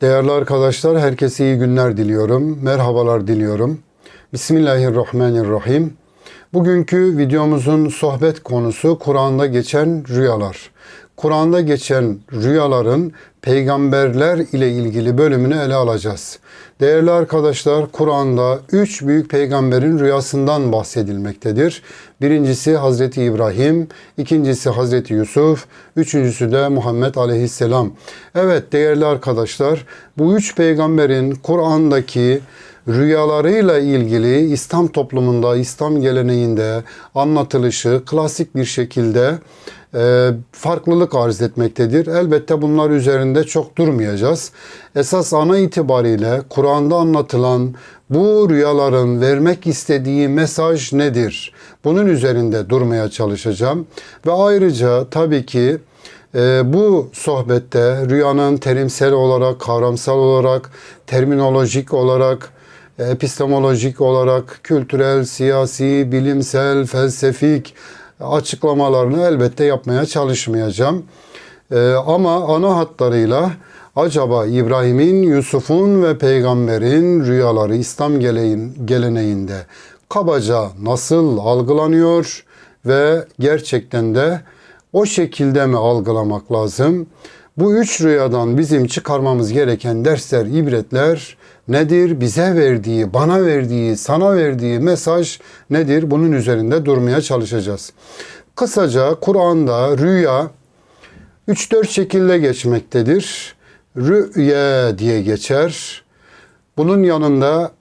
Değerli arkadaşlar, herkese iyi günler diliyorum. Merhabalar diliyorum. Bismillahirrahmanirrahim. Bugünkü videomuzun sohbet konusu Kur'an'da geçen rüyalar. Kur'an'da geçen rüyaların peygamberler ile ilgili bölümünü ele alacağız. Değerli arkadaşlar, Kur'an'da üç büyük peygamberin rüyasından bahsedilmektedir. Birincisi Hazreti İbrahim, ikincisi Hazreti Yusuf, üçüncüsü de Muhammed Aleyhisselam. Evet değerli arkadaşlar, bu üç peygamberin Kur'an'daki rüyalarıyla ilgili İslam toplumunda, İslam geleneğinde anlatılışı klasik bir şekilde e, farklılık arz etmektedir. Elbette bunlar üzerinde çok durmayacağız. Esas ana itibariyle Kur'an'da anlatılan bu rüyaların vermek istediği mesaj nedir? Bunun üzerinde durmaya çalışacağım. Ve ayrıca tabii ki e, bu sohbette rüyanın terimsel olarak, kavramsal olarak, terminolojik olarak, epistemolojik olarak kültürel, siyasi, bilimsel, felsefik açıklamalarını elbette yapmaya çalışmayacağım. Ee, ama ana hatlarıyla acaba İbrahim'in, Yusuf'un ve peygamberin rüyaları İslam geleğin, geleneğinde kabaca nasıl algılanıyor ve gerçekten de o şekilde mi algılamak lazım? Bu üç rüyadan bizim çıkarmamız gereken dersler, ibretler nedir? Bize verdiği, bana verdiği, sana verdiği mesaj nedir? Bunun üzerinde durmaya çalışacağız. Kısaca Kur'an'da rüya 3-4 şekilde geçmektedir. Rüya diye geçer. Bunun yanında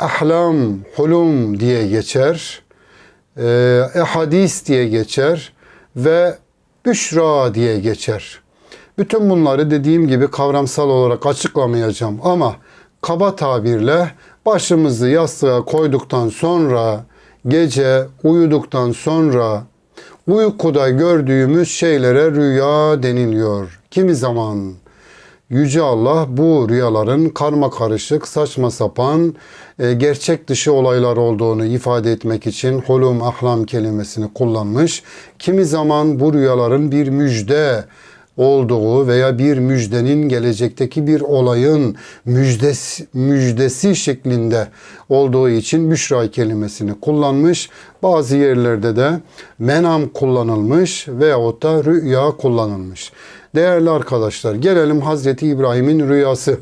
ahlam, hulum diye geçer. Ee, ehadis diye geçer ve büşra diye geçer. Bütün bunları dediğim gibi kavramsal olarak açıklamayacağım ama kaba tabirle başımızı yastığa koyduktan sonra gece uyuduktan sonra uykuda gördüğümüz şeylere rüya deniliyor. Kimi zaman Yüce Allah bu rüyaların karma karışık, saçma sapan, e, gerçek dışı olaylar olduğunu ifade etmek için hulum ahlam kelimesini kullanmış. Kimi zaman bu rüyaların bir müjde olduğu veya bir müjdenin gelecekteki bir olayın müjdesi, müjdesi şeklinde olduğu için büşra kelimesini kullanmış. Bazı yerlerde de menam kullanılmış veyahut da rüya kullanılmış. Değerli arkadaşlar gelelim Hazreti İbrahim'in rüyası.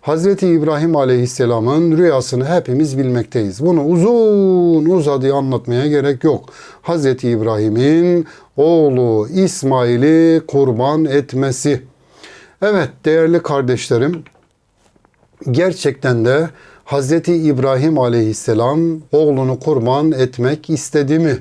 Hazreti İbrahim Aleyhisselam'ın rüyasını hepimiz bilmekteyiz. Bunu uzun uzadı anlatmaya gerek yok. Hazreti İbrahim'in oğlu İsmail'i kurban etmesi. Evet değerli kardeşlerim gerçekten de Hazreti İbrahim Aleyhisselam oğlunu kurban etmek istedi mi?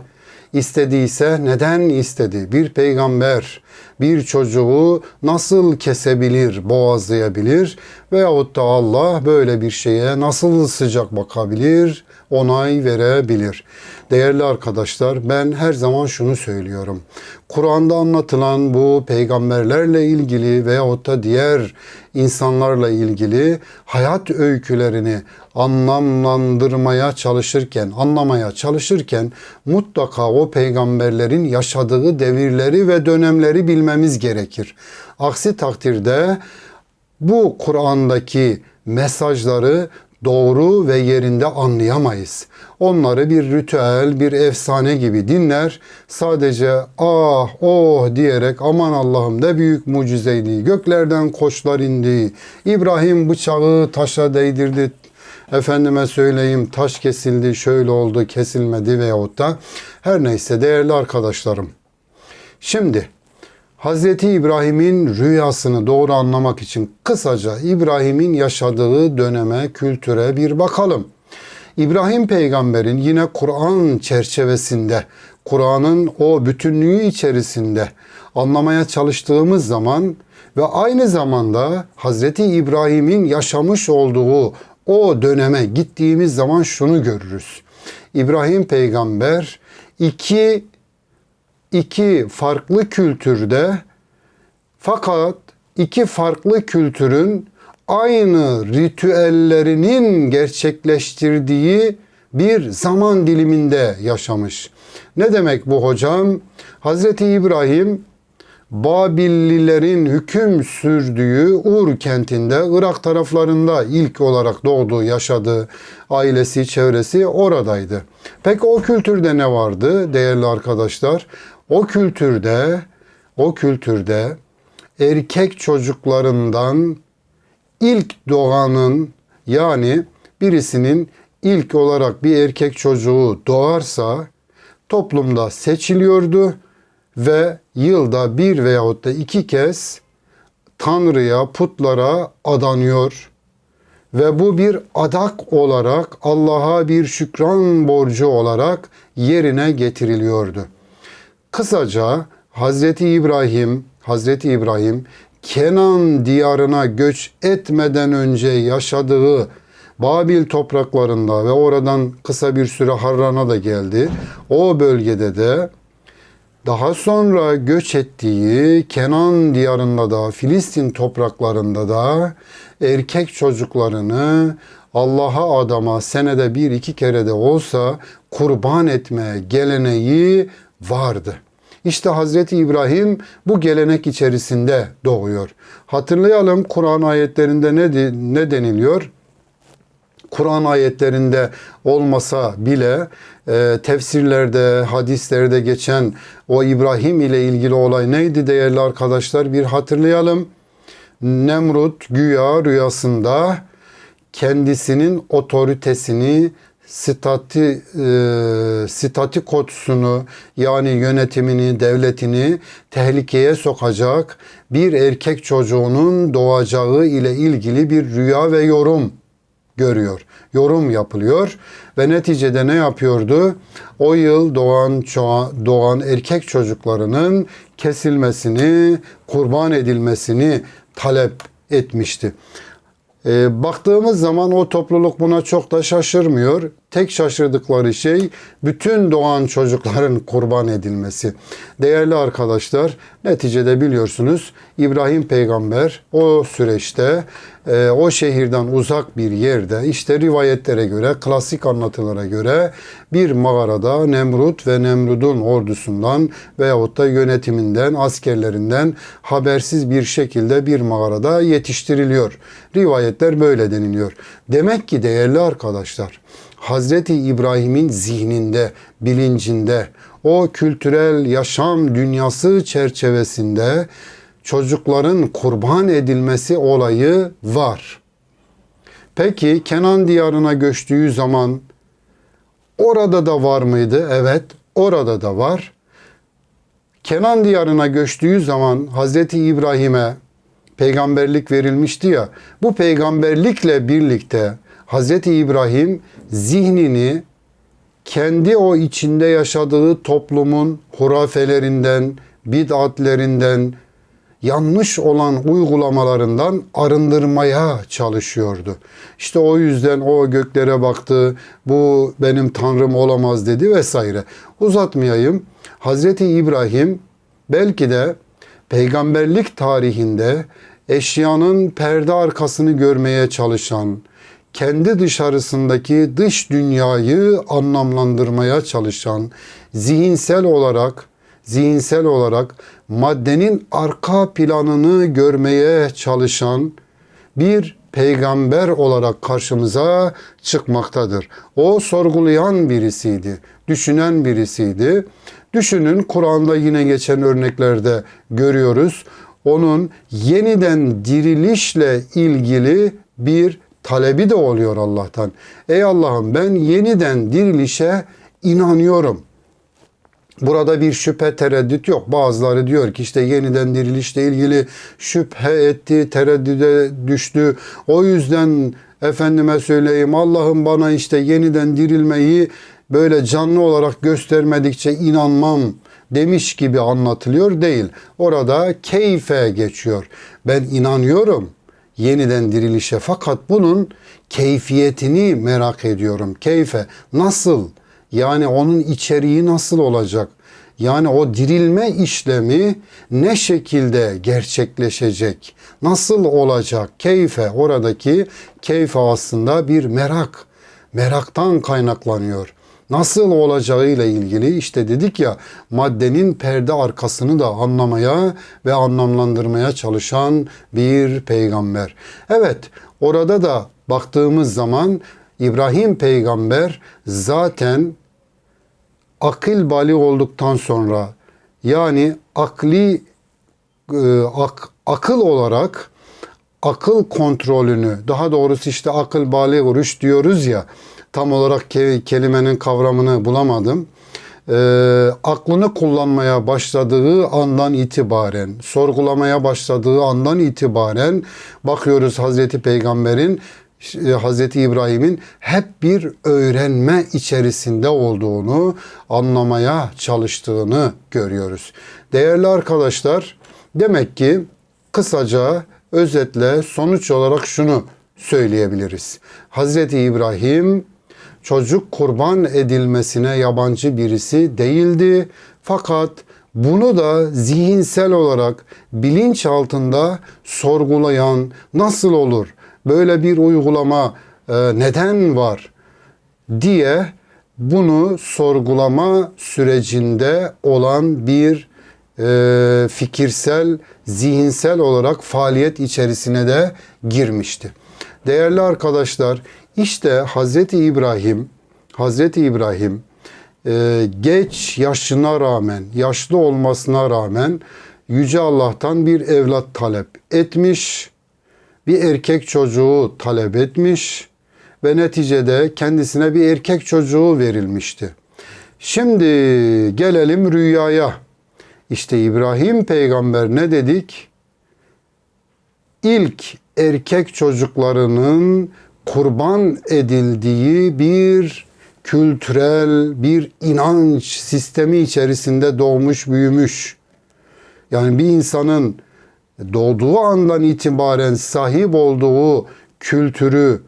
İstediyse neden istedi? Bir peygamber bir çocuğu nasıl kesebilir, boğazlayabilir veyahut da Allah böyle bir şeye nasıl sıcak bakabilir, onay verebilir. Değerli arkadaşlar ben her zaman şunu söylüyorum. Kur'an'da anlatılan bu peygamberlerle ilgili veyahut da diğer insanlarla ilgili hayat öykülerini anlamlandırmaya çalışırken, anlamaya çalışırken mutlaka o peygamberlerin yaşadığı devirleri ve dönemleri bilmemiz gerekir. Aksi takdirde bu Kur'an'daki mesajları doğru ve yerinde anlayamayız. Onları bir ritüel, bir efsane gibi dinler. Sadece ah oh diyerek aman Allah'ım ne büyük mucizeydi. Göklerden koçlar indi. İbrahim bıçağı taşa değdirdi. Efendime söyleyeyim taş kesildi, şöyle oldu, kesilmedi veyahut da her neyse değerli arkadaşlarım. Şimdi Hazreti İbrahim'in rüyasını doğru anlamak için kısaca İbrahim'in yaşadığı döneme, kültüre bir bakalım. İbrahim peygamberin yine Kur'an çerçevesinde, Kur'an'ın o bütünlüğü içerisinde anlamaya çalıştığımız zaman ve aynı zamanda Hazreti İbrahim'in yaşamış olduğu o döneme gittiğimiz zaman şunu görürüz. İbrahim peygamber iki iki farklı kültürde fakat iki farklı kültürün aynı ritüellerinin gerçekleştirdiği bir zaman diliminde yaşamış. Ne demek bu hocam? Hazreti İbrahim Babillilerin hüküm sürdüğü Ur kentinde Irak taraflarında ilk olarak doğduğu, yaşadığı ailesi, çevresi oradaydı. Peki o kültürde ne vardı değerli arkadaşlar? O kültürde o kültürde erkek çocuklarından ilk doğanın yani birisinin ilk olarak bir erkek çocuğu doğarsa toplumda seçiliyordu ve yılda bir veyahut da iki kez Tanrı'ya, putlara adanıyor ve bu bir adak olarak Allah'a bir şükran borcu olarak yerine getiriliyordu. Kısaca Hazreti İbrahim, Hazreti İbrahim Kenan diyarına göç etmeden önce yaşadığı Babil topraklarında ve oradan kısa bir süre Harran'a da geldi. O bölgede de daha sonra göç ettiği Kenan diyarında da Filistin topraklarında da erkek çocuklarını Allah'a adama senede bir iki kere de olsa kurban etme geleneği vardı. İşte Hazreti İbrahim bu gelenek içerisinde doğuyor. Hatırlayalım Kur'an ayetlerinde ne, ne deniliyor? Kur'an ayetlerinde olmasa bile e, tefsirlerde, hadislerde geçen o İbrahim ile ilgili olay neydi değerli arkadaşlar? Bir hatırlayalım. Nemrut güya rüyasında kendisinin otoritesini stati, e, statikotusunu yani yönetimini, devletini tehlikeye sokacak bir erkek çocuğunun doğacağı ile ilgili bir rüya ve yorum görüyor. Yorum yapılıyor ve neticede ne yapıyordu? O yıl doğan doğan erkek çocuklarının kesilmesini, kurban edilmesini talep etmişti. E, baktığımız zaman o topluluk buna çok da şaşırmıyor. Tek şaşırdıkları şey bütün doğan çocukların kurban edilmesi. Değerli arkadaşlar, neticede biliyorsunuz İbrahim peygamber o süreçte e, o şehirden uzak bir yerde işte rivayetlere göre, klasik anlatılara göre bir mağarada Nemrut ve Nemrud'un ordusundan veyahut da yönetiminden, askerlerinden habersiz bir şekilde bir mağarada yetiştiriliyor. Rivayetler böyle deniliyor. Demek ki değerli arkadaşlar, Hazreti İbrahim'in zihninde, bilincinde, o kültürel yaşam dünyası çerçevesinde çocukların kurban edilmesi olayı var. Peki Kenan diyarına göçtüğü zaman orada da var mıydı? Evet, orada da var. Kenan diyarına göçtüğü zaman Hazreti İbrahim'e peygamberlik verilmişti ya. Bu peygamberlikle birlikte Hazreti İbrahim zihnini kendi o içinde yaşadığı toplumun hurafelerinden, bid'atlerinden, yanlış olan uygulamalarından arındırmaya çalışıyordu. İşte o yüzden o göklere baktı, bu benim tanrım olamaz dedi vesaire. Uzatmayayım. Hazreti İbrahim belki de peygamberlik tarihinde eşyanın perde arkasını görmeye çalışan, kendi dışarısındaki dış dünyayı anlamlandırmaya çalışan, zihinsel olarak zihinsel olarak maddenin arka planını görmeye çalışan bir peygamber olarak karşımıza çıkmaktadır. O sorgulayan birisiydi, düşünen birisiydi. Düşünün Kur'an'da yine geçen örneklerde görüyoruz. Onun yeniden dirilişle ilgili bir talebi de oluyor Allah'tan. Ey Allah'ım ben yeniden dirilişe inanıyorum. Burada bir şüphe tereddüt yok. Bazıları diyor ki işte yeniden dirilişle ilgili şüphe etti, tereddüde düştü. O yüzden efendime söyleyeyim Allah'ım bana işte yeniden dirilmeyi böyle canlı olarak göstermedikçe inanmam demiş gibi anlatılıyor değil. Orada keyfe geçiyor. Ben inanıyorum yeniden dirilişe fakat bunun keyfiyetini merak ediyorum. Keyfe nasıl? Yani onun içeriği nasıl olacak? Yani o dirilme işlemi ne şekilde gerçekleşecek? Nasıl olacak? Keyfe oradaki keyfe aslında bir merak. Meraktan kaynaklanıyor. Nasıl olacağıyla ilgili işte dedik ya maddenin perde arkasını da anlamaya ve anlamlandırmaya çalışan bir peygamber. Evet orada da baktığımız zaman İbrahim peygamber zaten akıl bali olduktan sonra yani akli e, ak- akıl olarak akıl kontrolünü daha doğrusu işte akıl bali vuruş diyoruz ya tam olarak ke- kelimenin kavramını bulamadım. E, aklını kullanmaya başladığı andan itibaren, sorgulamaya başladığı andan itibaren bakıyoruz Hazreti Peygamber'in e, Hazreti İbrahim'in hep bir öğrenme içerisinde olduğunu, anlamaya çalıştığını görüyoruz. Değerli arkadaşlar, demek ki kısaca, özetle sonuç olarak şunu söyleyebiliriz. Hazreti İbrahim çocuk kurban edilmesine yabancı birisi değildi. Fakat bunu da zihinsel olarak bilinç altında sorgulayan nasıl olur? Böyle bir uygulama e, neden var diye bunu sorgulama sürecinde olan bir e, fikirsel, zihinsel olarak faaliyet içerisine de girmişti. Değerli arkadaşlar, işte Hazreti İbrahim, Hazreti İbrahim e, geç yaşına rağmen, yaşlı olmasına rağmen Yüce Allah'tan bir evlat talep etmiş, bir erkek çocuğu talep etmiş ve neticede kendisine bir erkek çocuğu verilmişti. Şimdi gelelim rüyaya. İşte İbrahim peygamber ne dedik? İlk erkek çocuklarının kurban edildiği bir kültürel bir inanç sistemi içerisinde doğmuş büyümüş. Yani bir insanın doğduğu andan itibaren sahip olduğu kültürü,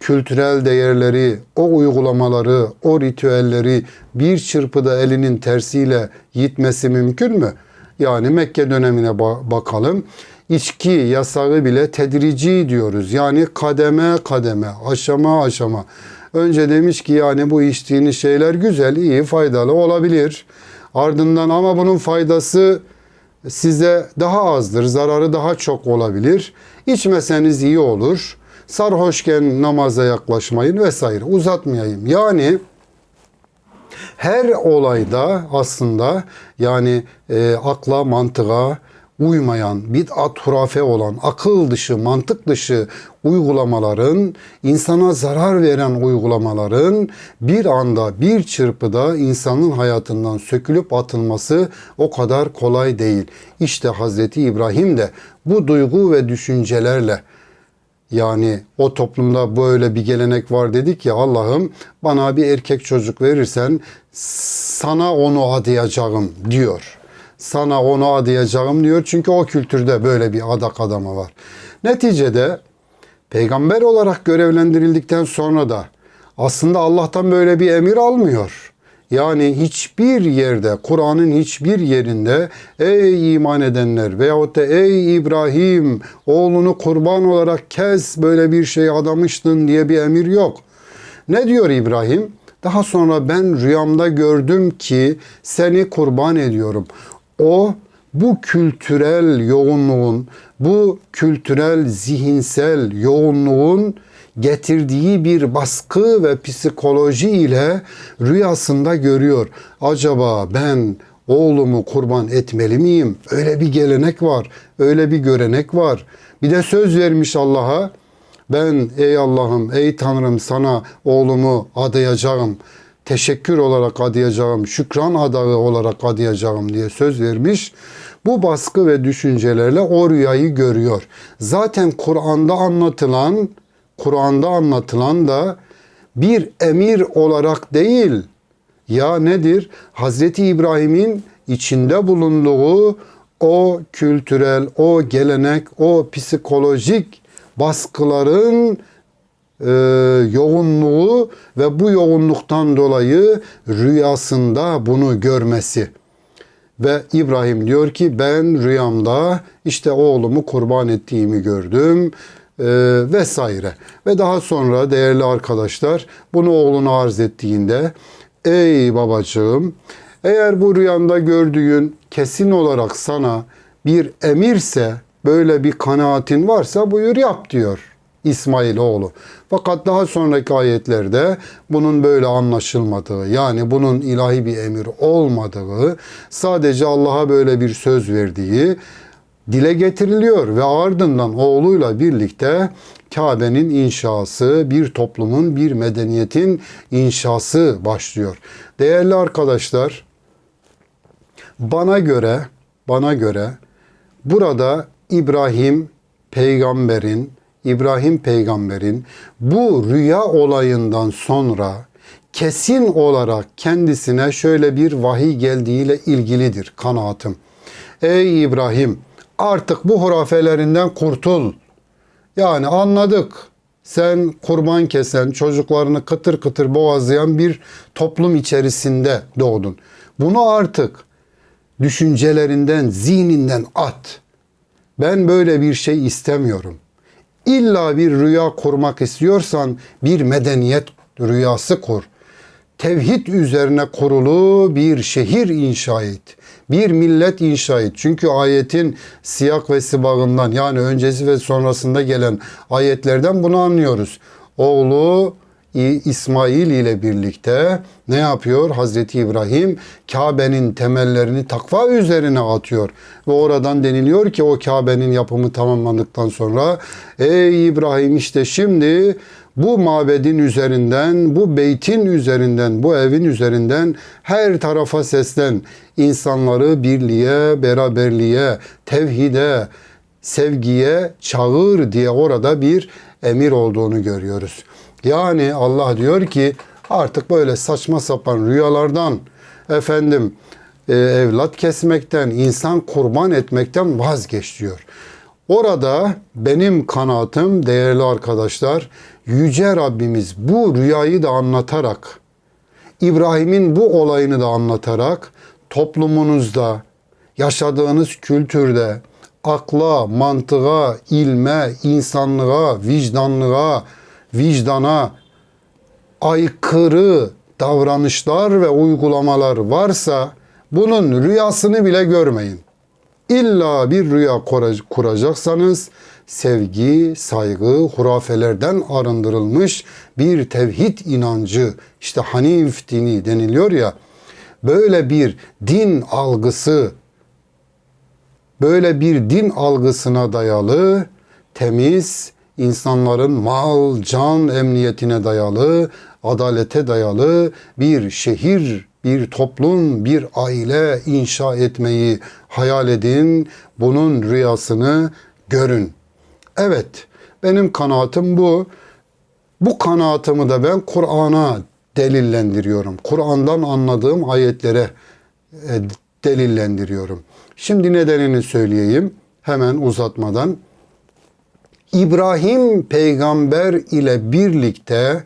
kültürel değerleri, o uygulamaları, o ritüelleri bir çırpıda elinin tersiyle yitmesi mümkün mü? Yani Mekke dönemine ba- bakalım. İçki yasağı bile tedrici diyoruz. Yani kademe kademe, aşama aşama. Önce demiş ki yani bu içtiğiniz şeyler güzel, iyi, faydalı olabilir. Ardından ama bunun faydası size daha azdır, zararı daha çok olabilir. İçmeseniz iyi olur. Sarhoşken namaza yaklaşmayın vesaire. Uzatmayayım. Yani her olayda aslında yani e, akla, mantığa uymayan, bid'at hurafe olan, akıl dışı, mantık dışı uygulamaların, insana zarar veren uygulamaların bir anda, bir çırpıda insanın hayatından sökülüp atılması o kadar kolay değil. İşte Hazreti İbrahim de bu duygu ve düşüncelerle yani o toplumda böyle bir gelenek var dedik ya Allah'ım bana bir erkek çocuk verirsen sana onu adayacağım diyor. Sana onu adayacağım diyor çünkü o kültürde böyle bir adak adamı var. Neticede peygamber olarak görevlendirildikten sonra da aslında Allah'tan böyle bir emir almıyor. Yani hiçbir yerde, Kur'an'ın hiçbir yerinde ey iman edenler veyahut da ey İbrahim oğlunu kurban olarak kes böyle bir şey adamıştın diye bir emir yok. Ne diyor İbrahim? Daha sonra ben rüyamda gördüm ki seni kurban ediyorum. O bu kültürel yoğunluğun, bu kültürel zihinsel yoğunluğun getirdiği bir baskı ve psikoloji ile rüyasında görüyor. Acaba ben oğlumu kurban etmeli miyim? Öyle bir gelenek var, öyle bir görenek var. Bir de söz vermiş Allah'a. Ben ey Allah'ım, ey Tanrım sana oğlumu adayacağım. Teşekkür olarak adayacağım, şükran adağı olarak adayacağım diye söz vermiş. Bu baskı ve düşüncelerle o rüyayı görüyor. Zaten Kur'an'da anlatılan Kur'an'da anlatılan da bir emir olarak değil. Ya nedir? Hazreti İbrahim'in içinde bulunduğu o kültürel, o gelenek, o psikolojik baskıların e, yoğunluğu ve bu yoğunluktan dolayı rüyasında bunu görmesi. Ve İbrahim diyor ki ben rüyamda işte oğlumu kurban ettiğimi gördüm e, vesaire. Ve daha sonra değerli arkadaşlar bunu oğluna arz ettiğinde Ey babacığım, eğer bu rüyanda gördüğün kesin olarak sana bir emirse, böyle bir kanaatin varsa buyur yap diyor İsmail oğlu. Fakat daha sonraki ayetlerde bunun böyle anlaşılmadığı, yani bunun ilahi bir emir olmadığı, sadece Allah'a böyle bir söz verdiği dile getiriliyor ve ardından oğluyla birlikte Kabe'nin inşası, bir toplumun, bir medeniyetin inşası başlıyor. Değerli arkadaşlar, bana göre, bana göre burada İbrahim peygamberin, İbrahim peygamberin bu rüya olayından sonra kesin olarak kendisine şöyle bir vahiy geldiğiyle ilgilidir kanaatim. Ey İbrahim artık bu hurafelerinden kurtul. Yani anladık. Sen kurban kesen, çocuklarını kıtır kıtır boğazlayan bir toplum içerisinde doğdun. Bunu artık düşüncelerinden, zihninden at. Ben böyle bir şey istemiyorum. İlla bir rüya kurmak istiyorsan bir medeniyet rüyası kur. Tevhid üzerine kurulu bir şehir inşa et. Bir millet inşa et. Çünkü ayetin siyak ve sibağından yani öncesi ve sonrasında gelen ayetlerden bunu anlıyoruz. Oğlu İsmail ile birlikte ne yapıyor? Hazreti İbrahim Kabe'nin temellerini takva üzerine atıyor. Ve oradan deniliyor ki o Kabe'nin yapımı tamamlandıktan sonra ey İbrahim işte şimdi bu mabedin üzerinden, bu beytin üzerinden, bu evin üzerinden her tarafa seslen. insanları birliğe, beraberliğe, tevhide, sevgiye çağır diye orada bir emir olduğunu görüyoruz. Yani Allah diyor ki artık böyle saçma sapan rüyalardan efendim e, evlat kesmekten, insan kurban etmekten vazgeç diyor. Orada benim kanaatim değerli arkadaşlar yüce Rabbimiz bu rüyayı da anlatarak İbrahim'in bu olayını da anlatarak toplumunuzda, yaşadığınız kültürde akla, mantığa, ilme, insanlığa, vicdanlığa, vicdana aykırı davranışlar ve uygulamalar varsa bunun rüyasını bile görmeyin. İlla bir rüya kura- kuracaksanız sevgi, saygı, hurafelerden arındırılmış bir tevhid inancı, işte Hanif dini deniliyor ya, böyle bir din algısı, böyle bir din algısına dayalı, temiz, insanların mal, can emniyetine dayalı, adalete dayalı bir şehir, bir toplum, bir aile inşa etmeyi hayal edin. Bunun rüyasını görün. Evet, benim kanaatim bu. Bu kanaatımı da ben Kur'an'a delillendiriyorum. Kur'an'dan anladığım ayetlere e, delillendiriyorum. Şimdi nedenini söyleyeyim hemen uzatmadan. İbrahim peygamber ile birlikte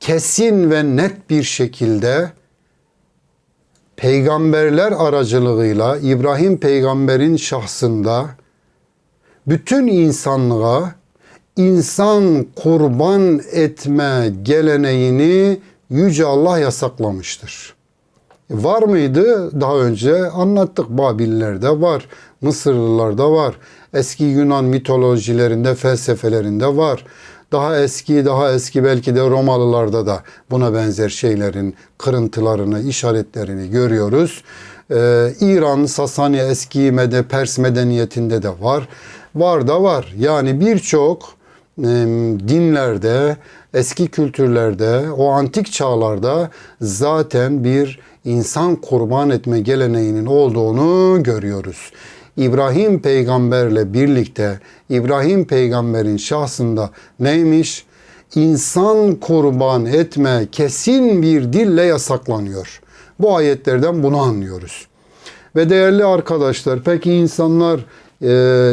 kesin ve net bir şekilde peygamberler aracılığıyla İbrahim peygamberin şahsında bütün insanlığa insan kurban etme geleneğini Yüce Allah yasaklamıştır. Var mıydı? Daha önce anlattık. Babillerde var, Mısırlılarda var, eski Yunan mitolojilerinde, felsefelerinde var. Daha eski, daha eski belki de Romalılarda da buna benzer şeylerin kırıntılarını, işaretlerini görüyoruz. Ee, İran, Sasani eski mede, Pers medeniyetinde de var. Var da var. Yani birçok e, dinlerde, eski kültürlerde, o antik çağlarda zaten bir insan kurban etme geleneğinin olduğunu görüyoruz. İbrahim peygamberle birlikte İbrahim peygamberin şahsında neymiş? İnsan kurban etme kesin bir dille yasaklanıyor. Bu ayetlerden bunu anlıyoruz. Ve değerli arkadaşlar peki insanlar e,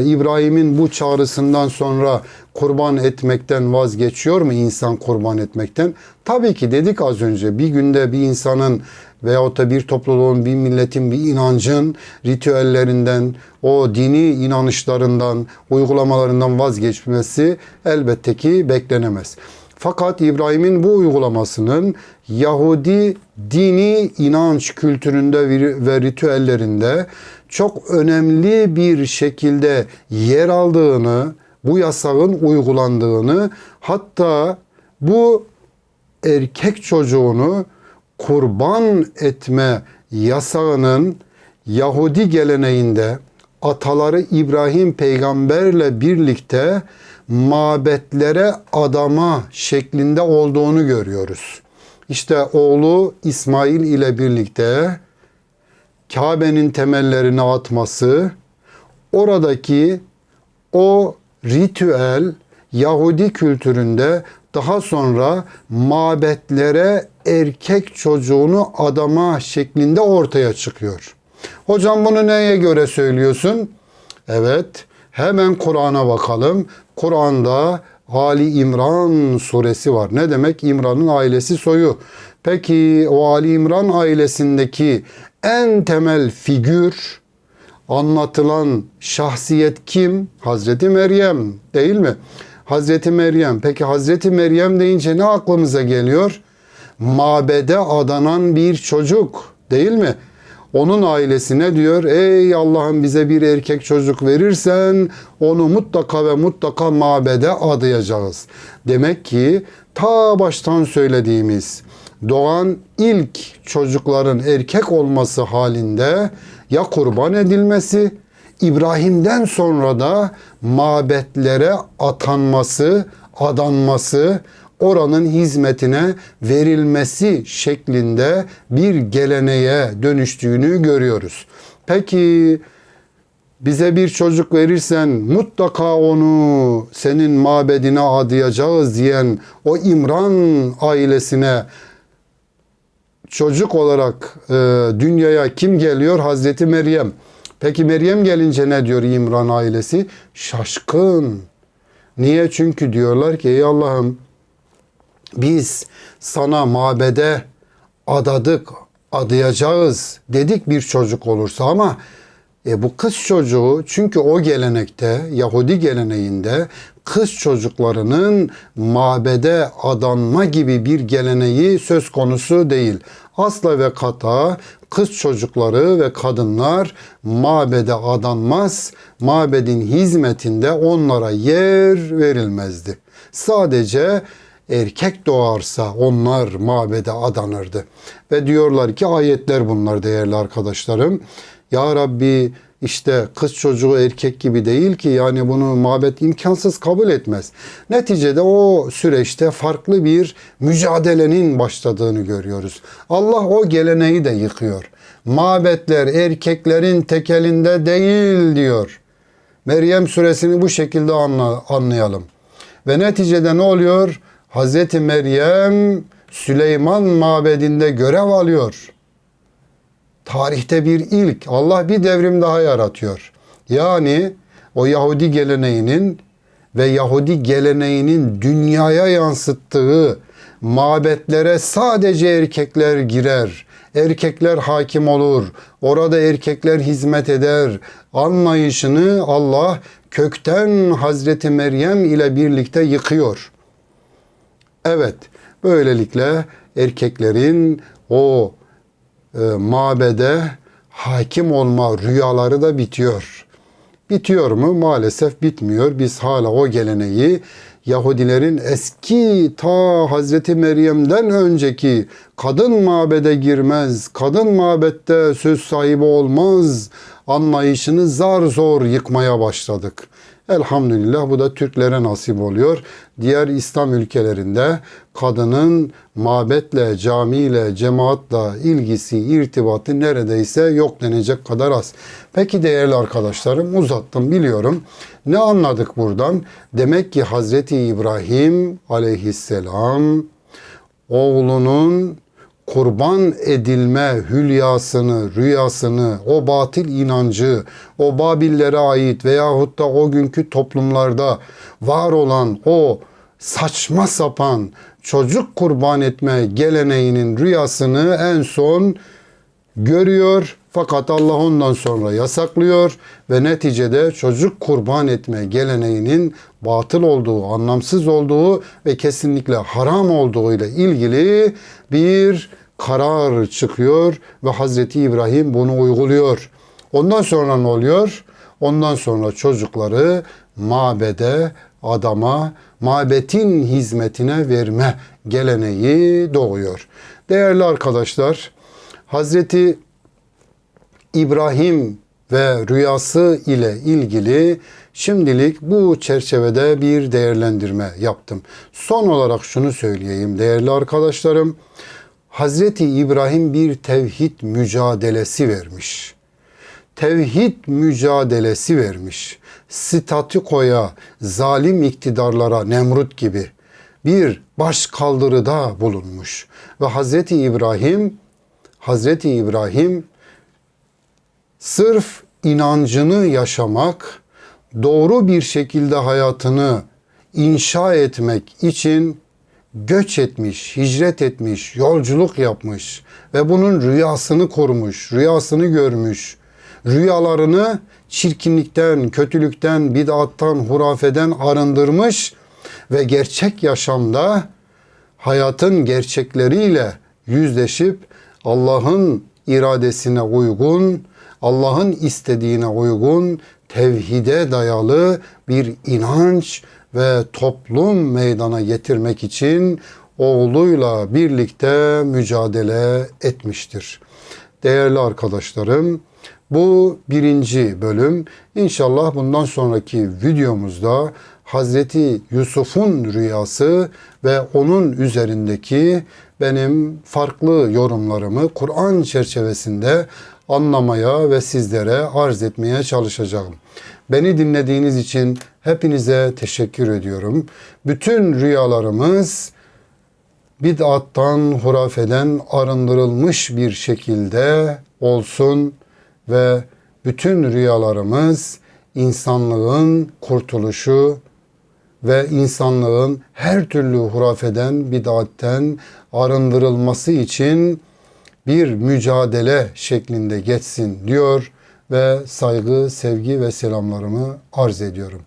İbrahim'in bu çağrısından sonra kurban etmekten vazgeçiyor mu insan kurban etmekten? Tabii ki dedik az önce bir günde bir insanın veyahut da bir topluluğun, bir milletin, bir inancın ritüellerinden, o dini inanışlarından, uygulamalarından vazgeçmesi elbette ki beklenemez. Fakat İbrahim'in bu uygulamasının Yahudi dini inanç kültüründe ve ritüellerinde çok önemli bir şekilde yer aldığını, bu yasağın uygulandığını, hatta bu erkek çocuğunu kurban etme yasağının Yahudi geleneğinde ataları İbrahim peygamberle birlikte mabetlere adama şeklinde olduğunu görüyoruz. İşte oğlu İsmail ile birlikte Kabe'nin temellerini atması, oradaki o ritüel Yahudi kültüründe daha sonra mabetlere erkek çocuğunu adama şeklinde ortaya çıkıyor. Hocam bunu neye göre söylüyorsun? Evet, hemen Kur'an'a bakalım. Kur'an'da Ali İmran suresi var. Ne demek? İmran'ın ailesi soyu. Peki o Ali İmran ailesindeki en temel figür, anlatılan şahsiyet kim? Hazreti Meryem değil mi? Hazreti Meryem. Peki Hazreti Meryem deyince ne aklımıza geliyor? Mabede adanan bir çocuk değil mi? Onun ailesine diyor ey Allah'ım bize bir erkek çocuk verirsen onu mutlaka ve mutlaka mabede adayacağız. Demek ki ta baştan söylediğimiz doğan ilk çocukların erkek olması halinde ya kurban edilmesi İbrahim'den sonra da mabetlere atanması, adanması, oranın hizmetine verilmesi şeklinde bir geleneğe dönüştüğünü görüyoruz. Peki bize bir çocuk verirsen mutlaka onu senin mabedine adayacağız diyen o İmran ailesine çocuk olarak e, dünyaya kim geliyor? Hazreti Meryem. Peki Meryem gelince ne diyor İmran ailesi? Şaşkın. Niye? Çünkü diyorlar ki ey Allah'ım biz sana mabede adadık, adayacağız dedik bir çocuk olursa ama e, bu kız çocuğu çünkü o gelenekte Yahudi geleneğinde kız çocuklarının mabede adanma gibi bir geleneği söz konusu değil. Asla ve kata kız çocukları ve kadınlar mabede adanmaz, mabedin hizmetinde onlara yer verilmezdi. Sadece erkek doğarsa onlar mabede adanırdı. Ve diyorlar ki ayetler bunlar değerli arkadaşlarım. Ya Rabbi işte kız çocuğu erkek gibi değil ki yani bunu mabet imkansız kabul etmez. Neticede o süreçte farklı bir mücadelenin başladığını görüyoruz. Allah o geleneği de yıkıyor. Mabetler erkeklerin tekelinde değil diyor. Meryem suresini bu şekilde anla, anlayalım. Ve neticede ne oluyor? Hazreti Meryem Süleyman mabedinde görev alıyor. Tarihte bir ilk. Allah bir devrim daha yaratıyor. Yani o Yahudi geleneğinin ve Yahudi geleneğinin dünyaya yansıttığı mabetlere sadece erkekler girer. Erkekler hakim olur. Orada erkekler hizmet eder. Anlayışını Allah kökten Hazreti Meryem ile birlikte yıkıyor. Evet, böylelikle erkeklerin o e, mabede hakim olma rüyaları da bitiyor. Bitiyor mu? Maalesef bitmiyor. Biz hala o geleneği Yahudilerin eski ta Hazreti Meryem'den önceki kadın mabede girmez, kadın mabette söz sahibi olmaz anlayışını zar zor yıkmaya başladık. Elhamdülillah bu da Türklere nasip oluyor. Diğer İslam ülkelerinde kadının mabetle, camiyle, cemaatla ilgisi, irtibatı neredeyse yok denecek kadar az. Peki değerli arkadaşlarım uzattım biliyorum. Ne anladık buradan? Demek ki Hazreti İbrahim aleyhisselam oğlunun kurban edilme hülyasını, rüyasını, o batil inancı, o Babillere ait veyahut da o günkü toplumlarda var olan o saçma sapan çocuk kurban etme geleneğinin rüyasını en son görüyor Fakat Allah ondan sonra yasaklıyor ve neticede çocuk kurban etme geleneğinin batıl olduğu, anlamsız olduğu ve kesinlikle haram olduğu ile ilgili bir karar çıkıyor ve Hazreti İbrahim bunu uyguluyor. Ondan sonra ne oluyor? Ondan sonra çocukları mabede, adama, mabetin hizmetine verme geleneği doğuyor. Değerli arkadaşlar, Hazreti İbrahim ve rüyası ile ilgili şimdilik bu çerçevede bir değerlendirme yaptım. Son olarak şunu söyleyeyim değerli arkadaşlarım. Hazreti İbrahim bir tevhid mücadelesi vermiş. Tevhid mücadelesi vermiş. Statikoya, zalim iktidarlara Nemrut gibi bir baş kaldırıda bulunmuş. Ve Hazreti İbrahim Hazreti İbrahim sırf inancını yaşamak, doğru bir şekilde hayatını inşa etmek için göç etmiş, hicret etmiş, yolculuk yapmış ve bunun rüyasını kurmuş, rüyasını görmüş. Rüyalarını çirkinlikten, kötülükten, bid'attan, hurafeden arındırmış ve gerçek yaşamda hayatın gerçekleriyle yüzleşip Allah'ın iradesine uygun, Allah'ın istediğine uygun tevhide dayalı bir inanç ve toplum meydana getirmek için oğluyla birlikte mücadele etmiştir. Değerli arkadaşlarım, bu birinci bölüm. İnşallah bundan sonraki videomuzda Hazreti Yusuf'un rüyası ve onun üzerindeki benim farklı yorumlarımı Kur'an çerçevesinde anlamaya ve sizlere arz etmeye çalışacağım. Beni dinlediğiniz için hepinize teşekkür ediyorum. Bütün rüyalarımız bid'attan, hurafeden arındırılmış bir şekilde olsun ve bütün rüyalarımız insanlığın kurtuluşu ve insanlığın her türlü hurafeden, bid'atten arındırılması için bir mücadele şeklinde geçsin diyor ve saygı, sevgi ve selamlarımı arz ediyorum.